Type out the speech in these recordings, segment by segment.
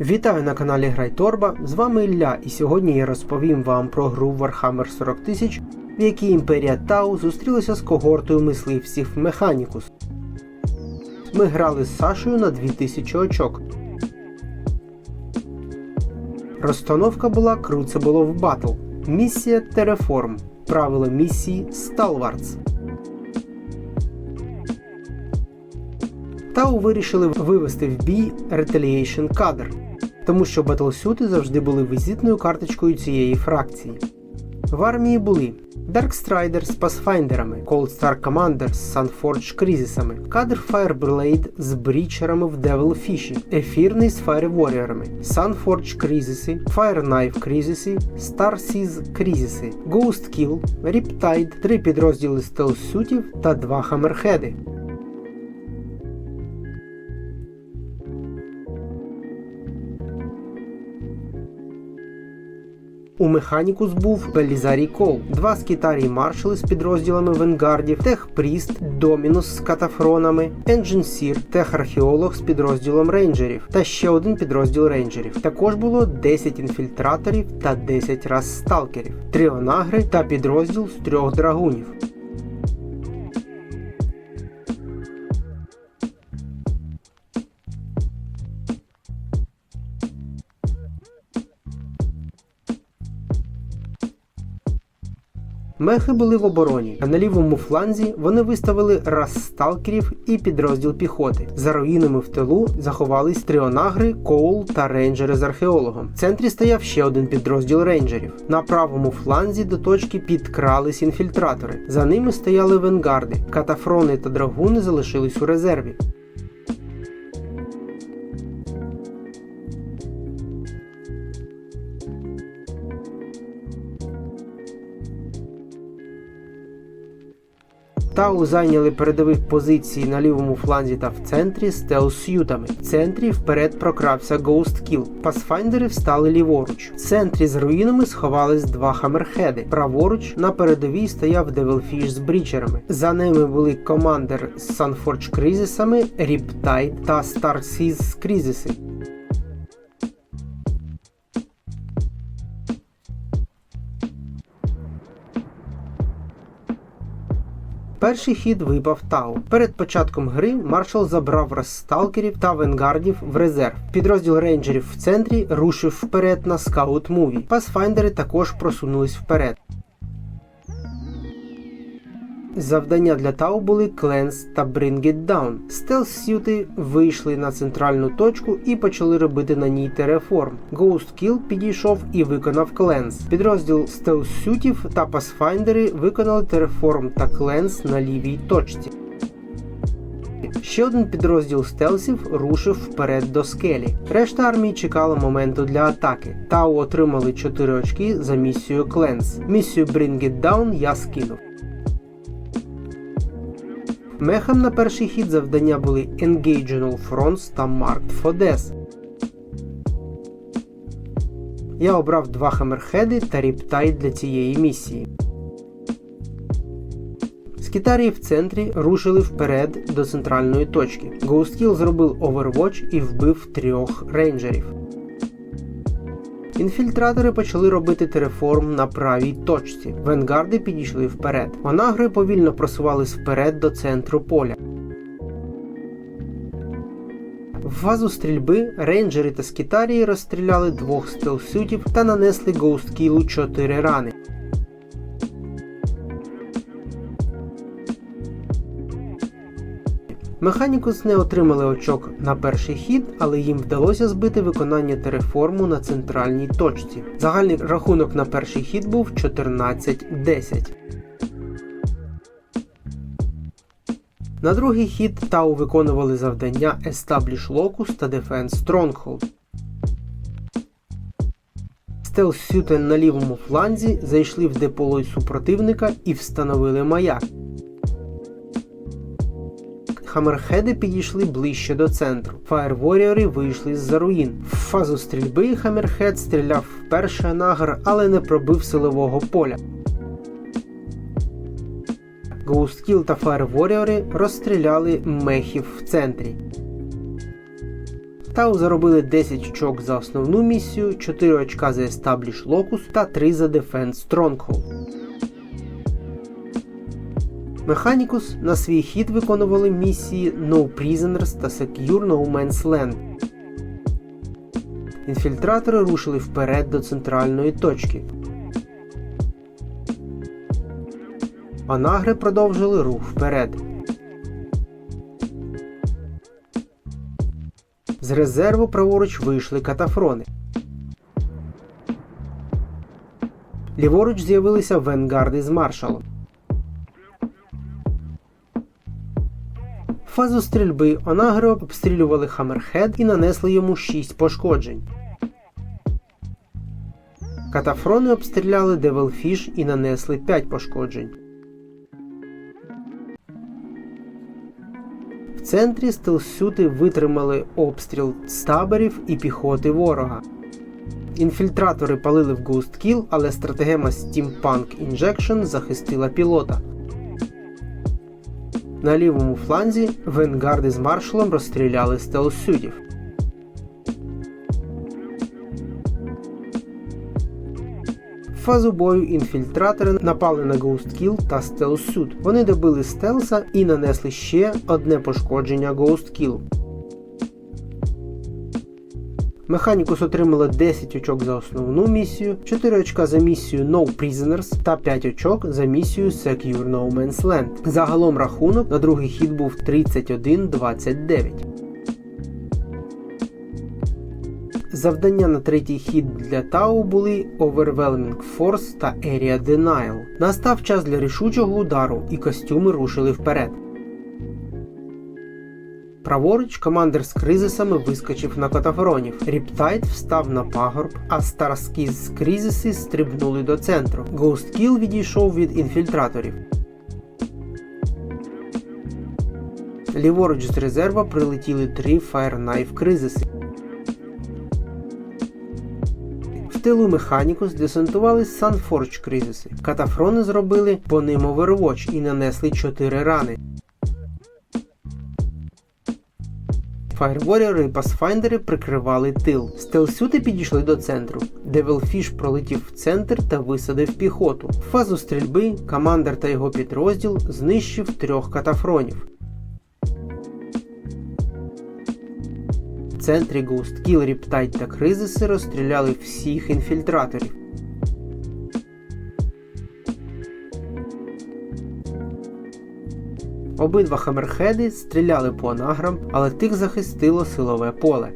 Вітаю на каналі Грай Торба, з вами Ілля, і сьогодні я розповім вам про гру Warhammer 40 тисяч, в якій імперія Тау зустрілася з когортою мисливців Механікус. Ми грали з Сашою на 2000 очок. Розстановка була Crucible Battle. Місія Terraform. Правило місії Stalwarts. Тау вирішили вивести в бій Retaliation кадр, тому що батлсюти завжди були візитною карточкою цієї фракції. В армії були Darkstrider з Pathfinderами, Cold Star Commander з Sunforge Крізісами, кадр Fireblade з брічерами в Devilfish, Ефірний з Fire Warriorами, Sunforge Крізіси, Fire Knife Крізіси, Star Seas Крізіси, Ghost Kill, Riptide, три підрозділи стелсютів та два хамерхеди. У Механікус був Белізарій Кол, два скітарій маршали з підрозділами Венгардів, Техпріст, Домінус з катафронами, Енджинсір, Техархеолог з підрозділом рейнджерів та ще один підрозділ рейнджерів. Також було 10 інфільтраторів та 10 раз сталкерів, три онагри та підрозділ з трьох драгунів. Мехи були в обороні, а на лівому фланзі вони виставили раз сталкерів і підрозділ піхоти. За руїнами в тилу заховались тріонагри, коул та рейнджери з археологом. В центрі стояв ще один підрозділ рейнджерів. На правому фланзі до точки підкрались інфільтратори. За ними стояли венгарди. Катафрони та драгуни залишились у резерві. Тау зайняли передові позиції на лівому фланзі та в центрі стелсютами. В центрі вперед прокрався Ghost Kill. Пасфайндери встали ліворуч. В центрі з руїнами сховались два хамерхеди. Праворуч на передовій стояв Devilfish з брічерами. За ними були командер з Sunforge Крізисами, Riptide та Starseas з Крізиси. Перший хід випав Тау. Перед початком гри маршал забрав розсталкерів та венгардів в резерв. Підрозділ рейнджерів в центрі рушив вперед на скаут муві. Пасфайндери також просунулись вперед. Завдання для Тау були Cleanse та Bring It Down. Стелс-сюти вийшли на центральну точку і почали робити на ній тереформ. Ghost Kill підійшов і виконав Cleanse. Підрозділ стелс-сютів та пасфайндери виконали тереформ та Cleanse на лівій точці. Ще один підрозділ стелсів рушив вперед до скелі. Решта армії чекала моменту для атаки. Тау отримали 4 очки за місію Cleanse. Місію Bring It Down я скинув. Мехам на перший хід завдання були Engage Fronts та Marked for Death. Я обрав два хамерхеди та ріптай для цієї місії. Скітарії в центрі рушили вперед до центральної точки. Ghost зробив Overwatch і вбив трьох рейнджерів. Інфільтратори почали робити тереформ на правій точці. Венгарди підійшли вперед. Онагри повільно просувались вперед до центру поля. В фазу стрільби рейнджери та скітарії розстріляли двох стелсютів та нанесли гоусткілу чотири рани. Механікус не отримали очок на перший хід, але їм вдалося збити виконання тереформу на центральній точці. Загальний рахунок на перший хід був 14-10. На другий хід Тау виконували завдання Establish Locus та Defense Stronghold. Стелсюти на лівому фланзі зайшли в деполой супротивника і встановили маяк. Хамерхеди підійшли ближче до центру. Фаєрворіори вийшли з-за руїн. В фазу стрільби Хамерхед стріляв в перший анагар, але не пробив силового поля. Гоусткіл та Фаєрворіори розстріляли мехів в центрі. Тау заробили 10 очок за основну місію, 4 очка за Establish Locus та 3 за Defense Stronghold. Механікус на свій хід виконували місії No Prisoners та Secure No Man's Land. Інфільтратори рушили вперед до центральної точки. Анагри продовжили рух вперед. З резерву праворуч вийшли катафрони. Ліворуч з'явилися венгарди з маршалом. Фазу стрільби Онагро обстрілювали Хаммерхед і нанесли йому 6 пошкоджень. Катафрони обстріляли Девелфіш і нанесли 5 пошкоджень. В центрі стелсюти витримали обстріл з і піхоти ворога. Інфільтратори палили в Kill, але стратегема Steampunk Injection захистила пілота. На лівому фланзі венгарди з маршалом розстріляли стелсюдів. Фазу бою інфільтратори напали на Kill та Suit. Вони добили стелса і нанесли ще одне пошкодження Kill. Механікус отримала 10 очок за основну місію, 4 очка за місію No Prisoners та 5 очок за місію Secure No Man's Land. Загалом рахунок на другий хід був 31-29. Завдання на третій хід для Тау були Overwhelming Force та Area Denial. Настав час для рішучого удару, і костюми рушили вперед. Праворуч командир з кризисами вискочив на катафронів. Ріптайт встав на пагорб, а Старскіз з кризиси стрибнули до центру. Гоусткіл відійшов від інфільтраторів. Ліворуч з резерва прилетіли три Knife кризиси. В тилу Механікус десантувались Санфорч кризиси. Катафрони зробили по ним Overwatch і нанесли 4 рани. Фаєрворіори і пасфайндери прикривали тил. Стелсюти підійшли до центру. Девелфіш пролетів в центр та висадив піхоту. В фазу стрільби командир та його підрозділ знищив трьох катафронів. В центрі Ghostkil, Ріптайт та Кризиси розстріляли всіх інфільтраторів. Обидва хамерхеди стріляли по анаграм, але тих захистило силове поле.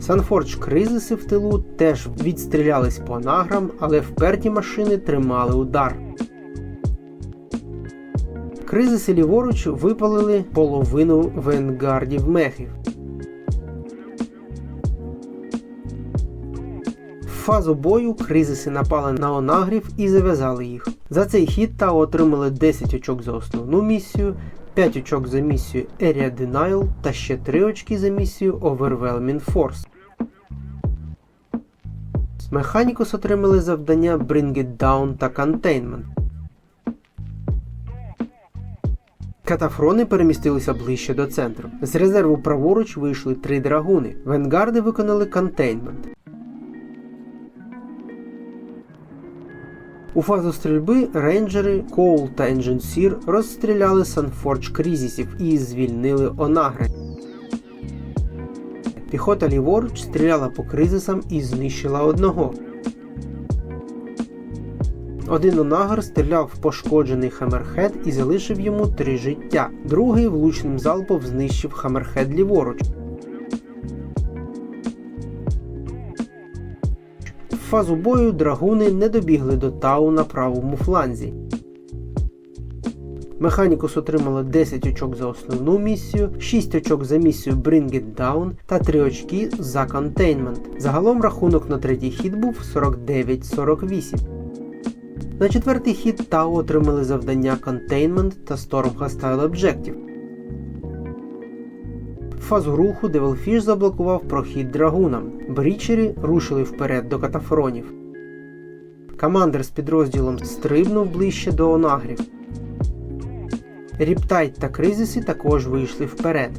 Санфордж кризиси в тилу теж відстрілялись по анаграм, але вперті машини тримали удар. Кризиси ліворуч випалили половину венгардів мехів. Фазу бою кризиси напали на онагрів і зав'язали їх. За цей хід Тао отримали 10 очок за основну місію, 5 очок за місію Area Denial та ще 3 очки за місію Overwhelming Force. Механікус отримали завдання Bring It Down та Containment. Катафрони перемістилися ближче до центру. З резерву праворуч вийшли три драгуни. Венгарди виконали контейнмент. У фазу стрільби рейнджери Коул та Ендженсір розстріляли Санфордж крізісів і звільнили Онагри. Піхота ліворуч стріляла по кризисам і знищила одного. Один онагар стріляв в пошкоджений Хаммерхед і залишив йому три життя. Другий влучним залпом знищив Хаммерхед ліворуч. Фазу бою драгуни не добігли до Тау на правому фланзі. Механікус отримала 10 очок за основну місію, 6 очок за місію Bring It Down та 3 очки за контейнмент. Загалом рахунок на третій хід був 49-48. На четвертий хід Тау отримали завдання Containment та Storm Hostile Objective. Фазу руху Devilfish заблокував прохід драгунам. Брічері рушили вперед до катафронів. Командир з підрозділом стрибнув ближче до онагрів. Ріптайд та Кризиси також вийшли вперед.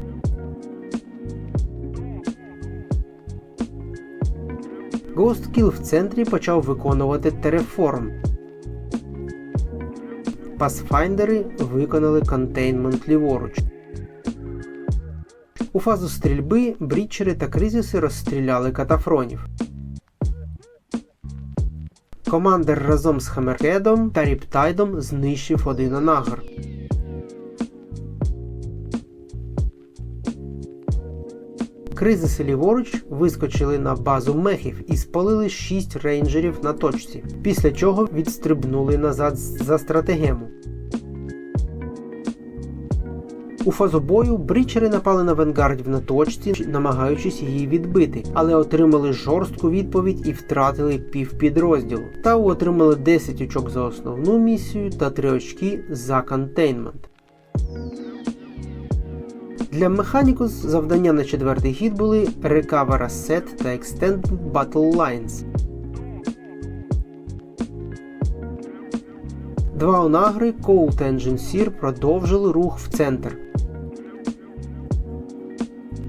Kill в центрі почав виконувати Terraform. Пасфайндери виконали контейнмент ліворуч. У фазу стрільби брітчери та кризиси розстріляли катафронів. Командер разом з Хаммерхедом та Ріптайдом знищив один анагр. Кризиси ліворуч вискочили на базу мехів і спалили 6 рейнджерів на точці, після чого відстрибнули назад за стратегему. У фазу бою брічери напали на венгардів на точці, намагаючись її відбити, але отримали жорстку відповідь і втратили півпідрозділу. Тау отримали 10 очок за основну місію та 3 очки за контейнмент. Для Механікус завдання на четвертий хід були Recover Asset та Extended Battle Lines. Два онагри Коул та Енджинсір продовжили рух в центр.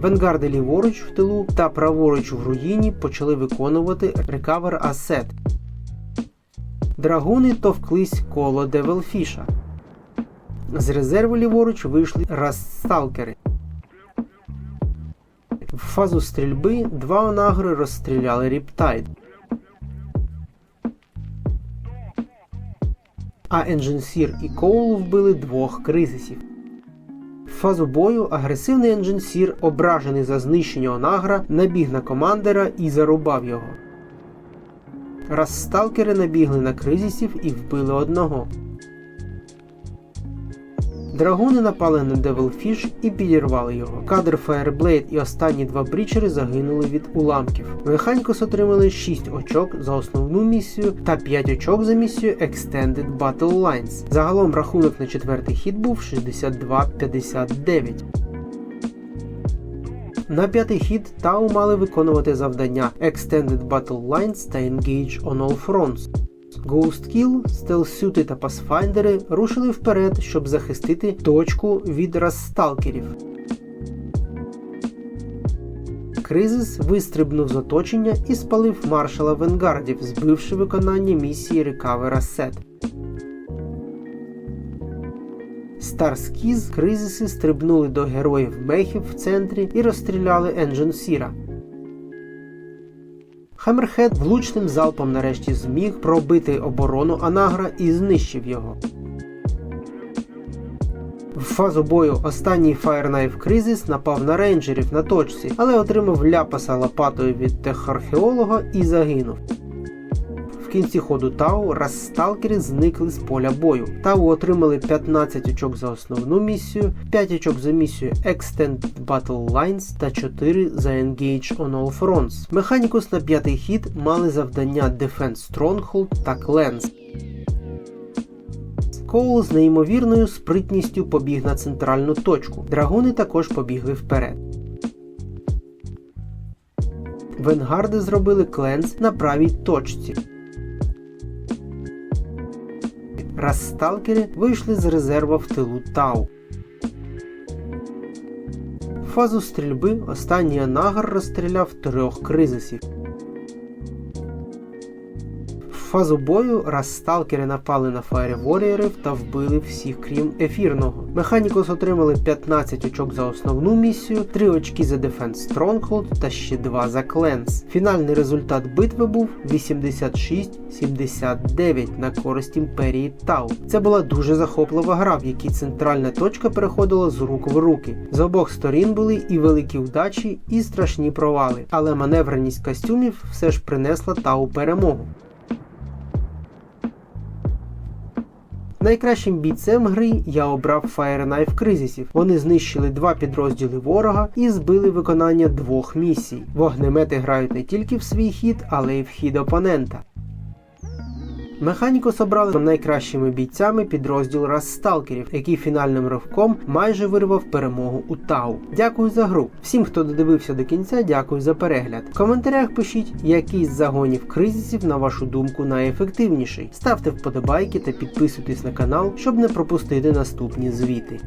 Венгарди ліворуч в тилу та праворуч в руїні почали виконувати Recover Asset. Драгуни товклись коло Девелфіша. З резерву ліворуч вийшли Расталкери. В фазу стрільби два онагри розстріляли Ріптайд. А Енджинсір і Коул вбили двох кризисів. Фазу бою агресивний Енджинсір, ображений за знищення онагра, набіг на командера і зарубав його. Раз сталкери набігли на кризісів і вбили одного. Драгуни напали на Девилфіш і підірвали його. Кадр Fireblade і останні два брічери загинули від уламків. Механікус отримали 6 очок за основну місію та 5 очок за місію Extended Battle Lines. Загалом рахунок на четвертий хід був 62-59. На п'ятий хід Тау мали виконувати завдання Extended Battle Lines та Engage on All Fronts. Kill, стелсюти та пасфайндери рушили вперед, щоб захистити точку від розсталкерів. Кризис вистрибнув з оточення і спалив маршала Венгардів, збивши виконання місії Recover Asset. Старскіз кризиси стрибнули до героїв мехів в центрі і розстріляли Енджен Сіра. Хаммерхед влучним залпом нарешті зміг пробити оборону Анагра і знищив його. В фазу бою останній Fire Knife Crisis напав на рейнджерів на точці, але отримав ляпаса лопатою від техархеолога і загинув. Кінці ходу Тау розсталкери зникли з поля бою. Тау отримали 15 очок за основну місію, 5 очок за місію Extended Battle Lines та 4 за Engage on All Fronts. Механікус на п'ятий хід мали завдання Defense Stronghold та Cleanse. Коул з неймовірною спритністю побіг на центральну точку. Драгуни також побігли вперед. Венгарди зробили кленс на правій точці. Розсталкери вийшли з резерва в тилу Тау. Фазу стрільби останній анагар розстріляв трьох кризисів. Фазу бою розсталкери напали на Warriorів та вбили всіх, крім ефірного. Механікус отримали 15 очок за основну місію, 3 очки за Defense Stronghold та ще 2 за Cleanse. Фінальний результат битви був 86-79 на користь імперії Тау. Це була дуже захоплива гра, в якій центральна точка переходила з рук в руки. З обох сторін були і великі вдачі, і страшні провали, але маневреність костюмів все ж принесла Тау перемогу. Найкращим бійцем гри я обрав Fire Knife Кризисів. Вони знищили два підрозділи ворога і збили виконання двох місій. Вогнемети грають не тільки в свій хід, але й в хід опонента. Механіку собрали найкращими бійцями підрозділ Розсталкерів, який фінальним ривком майже вирвав перемогу у Тау. Дякую за гру. Всім, хто додивився до кінця, дякую за перегляд. В коментарях пишіть, який з загонів кризисів, на вашу думку, найефективніший. Ставте вподобайки та підписуйтесь на канал, щоб не пропустити наступні звіти.